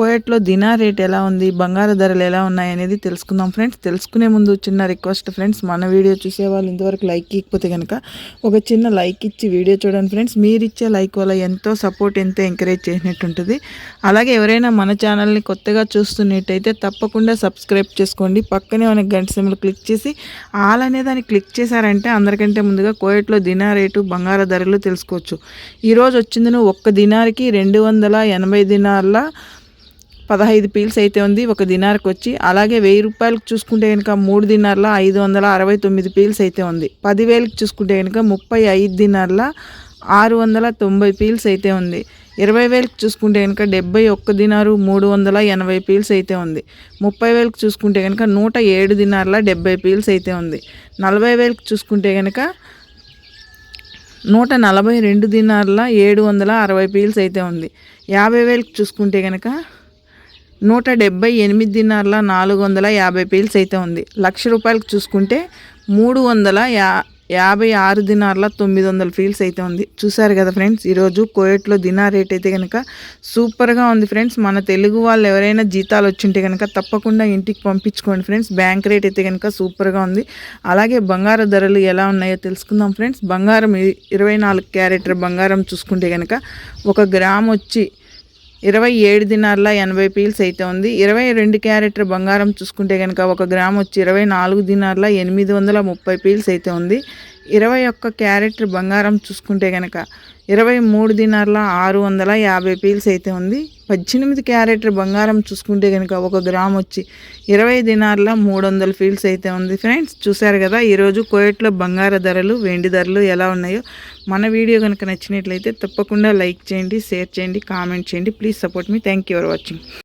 కోయట్లో దినా rate ఎలా ఉంది బంగారు ధరలు ఎలా ఉన్నాయి అనేది తెలుసుకుందాం ఫ్రెండ్స్. తెలుసుకునే ముందు చిన్న రిక్వెస్ట్ ఫ్రెండ్స్ మన వీడియో చూసే వాళ్ళు ఇంతవరకు లైక్ ఇకపోతే కనుక ఒక చిన్న లైక్ ఇచ్చి వీడియో చూడండి ఫ్రెండ్స్. మీరు ఇచ్చే లైక్ వల్ల ఎంతో సపోర్ట్ ఎంతో ఎంకరేజ్ చేసినట్టు ఉంటుంది. అలాగే ఎవరైనా మన ఛానల్ని కొత్తగా చూస్తున్నట్టయితే తప్పకుండా సబ్స్క్రైబ్ చేసుకోండి. పక్కనే మనకి గంట సిమ్లు క్లిక్ చేసి ఆల్ అనే దాన్ని క్లిక్ చేశారంటే అందరికంటే ముందుగా కోయట్లో దినా రేటు బంగారు ధరలు తెలుసుకోవచ్చు. ఈరోజు వచ్చింది ఒక్క దినారికి రెండు వందల ఎనభై దినాల పదహైదు పీల్స్ అయితే ఉంది ఒక దినార్కి వచ్చి అలాగే వెయ్యి రూపాయలకు చూసుకుంటే కనుక మూడు దినార్ల ఐదు వందల అరవై తొమ్మిది పీల్స్ అయితే ఉంది. పదివేలకు చూసుకుంటే కనుక ముప్పై ఐదు దినార్ల ఆరు వందల తొంభై పీల్స్ అయితే ఉంది. ఇరవై వేలకు చూసుకుంటే కనుక డెబ్బై ఒక్క దినారు మూడు వందల ఎనభై పీల్స్ అయితే ఉంది. ముప్పై వేలకు చూసుకుంటే కనుక నూట ఏడు దినార్ల డెబ్బై పీల్స్ అయితే ఉంది. నలభై వేలకు చూసుకుంటే కనుక నూట నలభై రెండు దినార్ల ఏడు వందల అరవై పీల్స్ అయితే ఉంది. యాభై వేలకు చూసుకుంటే కనుక నూట డెబ్బై ఎనిమిది దినార్ల నాలుగు వందల యాభై పీల్స్ అయితే ఉంది. లక్ష రూపాయలకు చూసుకుంటే మూడు వందల యా యాభై ఆరు దినార్ల తొమ్మిది వందల ఫీల్స్ అయితే ఉంది. చూసారు కదా ఫ్రెండ్స్ ఈరోజు కోయట్లో దినార్ రేట్ అయితే కనుక సూపర్గా ఉంది ఫ్రెండ్స్. మన తెలుగు వాళ్ళు ఎవరైనా జీతాలు వచ్చింటే కనుక తప్పకుండా ఇంటికి పంపించుకోండి ఫ్రెండ్స్. బ్యాంక్ రేట్ అయితే కనుక సూపర్గా ఉంది. అలాగే బంగారు ధరలు ఎలా ఉన్నాయో తెలుసుకుందాం ఫ్రెండ్స్. బంగారం ఇరవై నాలుగు క్యారెటర్ బంగారం చూసుకుంటే కనుక ఒక గ్రామ్ వచ్చి ఇరవై ఏడు దినార్ల ఎనభై పీల్స్ అయితే ఉంది. ఇరవై రెండు క్యారెటర్ బంగారం చూసుకుంటే కనుక ఒక గ్రామ్ వచ్చి ఇరవై నాలుగు దినార్ల ఎనిమిది వందల ముప్పై పీల్స్ అయితే ఉంది. ఇరవై ఒక్క క్యారెట్ బంగారం చూసుకుంటే కనుక ఇరవై మూడు దినార్ల ఆరు వందల యాభై పీల్స్ అయితే ఉంది. పద్దెనిమిది క్యారెట్ బంగారం చూసుకుంటే కనుక ఒక గ్రామ్ వచ్చి ఇరవై దినార్ల మూడు వందల ఫీల్స్ అయితే ఉంది. ఫ్రెండ్స్ చూశారు కదా ఈరోజు కోయట్లో బంగార ధరలు వెండి ధరలు ఎలా ఉన్నాయో? మన వీడియో కనుక నచ్చినట్లయితే తప్పకుండా లైక్ చేయండి షేర్ చేయండి కామెంట్ చేయండి. Please support me. Thank you for watching.